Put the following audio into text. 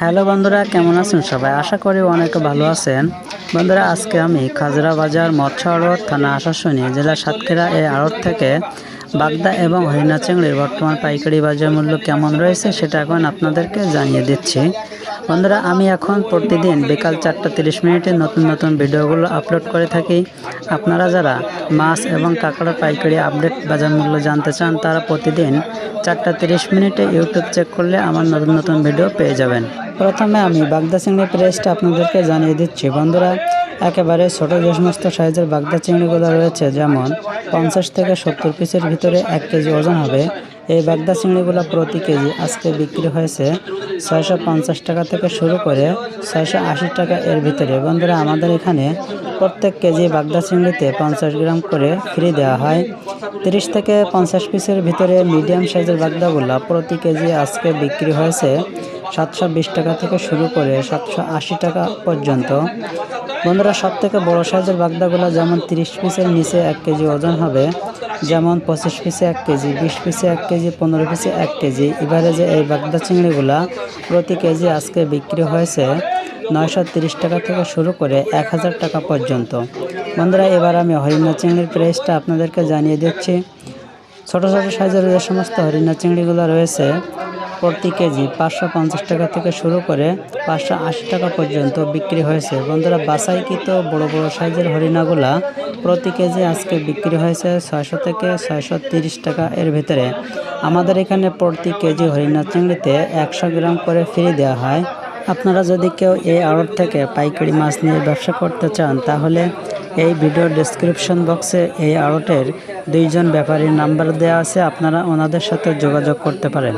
Hello বন্ধুরা, কেমন আছেন সবাই? আশা করি অনেক ভালো আছেন। বন্ধুরা, আজকে আমি খাজরা বাজার মৎস্য আড়ত থানা আশাশুনি জেলা সাতক্ষীরা এই আড়ত থেকে বাগদা এবং হরিণা চিংড়ির বর্তমান পাইকারি বাজার মূল্য কেমন রয়েছে সেটা এখন আপনাদেরকে জানিয়ে দিচ্ছি। বন্ধুরা, আমি এখন প্রতিদিন বিকাল চারটা তিরিশ মিনিটে নতুন নতুন ভিডিওগুলো আপলোড করে থাকি। আপনারা যারা মাছ এবং কাঁকড়া পাইকারি আপডেট বাজার মূল্য জানতে চান, তারা প্রতিদিন চারটা তিরিশ মিনিটে ইউটিউব চেক করলে আমার নতুন নতুন ভিডিও পেয়ে যাবেন। প্রথমে আমি বাগদা চিংড়ি প্রাইসটা আপনাদেরকে জানিয়ে দিচ্ছি। বন্ধুরা, একেবারে ছোট যে সমস্ত সাইজের বাগদা চিংড়িগুলো রয়েছে। যেমন পঞ্চাশ থেকে সত্তর পিসের ভিতরে এক কেজি ওজন হবে। এই বাগদা চিংড়িগুলো প্রতি কেজি আজকে বিক্রি হয়েছে ছয়শো পঞ্চাশ টাকা থেকে শুরু করে ছয়শো আশি টাকা এর ভিতরে। বন্ধুরা, আমাদের এখানে প্রত্যেক কেজি বাগদা চিংড়িতে পঞ্চাশ গ্রাম করে ফ্রি দেওয়া হয়। তিরিশ থেকে পঞ্চাশ পিসের ভিতরে মিডিয়াম সাইজের বাগদাগুলো প্রতি কেজি আজকে বিক্রি হয়েছে সাতশো বিশ টাকা থেকে শুরু করে সাতশো আশি টাকা পর্যন্ত। বন্ধুরা সব থেকে বড়ো সাইজের বাগদাগুলো যেমন তিরিশ পিসের নিচে এক কেজি ওজন হবে, যেমন পঁচিশ পিসে এক কেজি, বিশ পিসে এক কেজি, পনেরো পিসে এক কেজি। এবারে যে এই বাগদা চিংড়িগুলা প্রতি কেজি আজকে বিক্রি হয়েছে নয়শো তিরিশ টাকা থেকে শুরু করে এক হাজার টাকা পর্যন্ত। বন্ধুরা, এবার আমি হরিণা চিংড়ির প্রাইসটা আপনাদেরকে জানিয়ে দিচ্ছি। ছোট ছোট সাইজের যে সমস্ত হরিণা চিংড়িগুলো রয়েছে প্রতি কেজি পাঁচশো পঞ্চাশ টাকা থেকে শুরু করে পাঁচশো আশি টাকা পর্যন্ত বিক্রি হয়েছে। বন্ধুরা বাসাইকৃত বড় বড় সাইজের হরিণাগুলা প্রতি কেজি আজকে বিক্রি হয়েছে ছয়শো থেকে ছয়শো তিরিশ টাকা এর ভিতরে। আমাদের এখানে প্রতি কেজি হরিণা চিংড়িতে একশো গ্রাম করে ফ্রি দেওয়া হয়। আপনারা যদি কেউ এই আড়ত থেকে পাইকারি মাছ নিয়ে ব্যবসা করতে চান, তাহলে এই ভিডিওর ডেসক্রিপশন বক্সে এই আড়টের দুইজন ব্যাপারীর নাম্বার দেওয়া আছে। আপনারা ওনাদের সাথে যোগাযোগ করতে পারেন।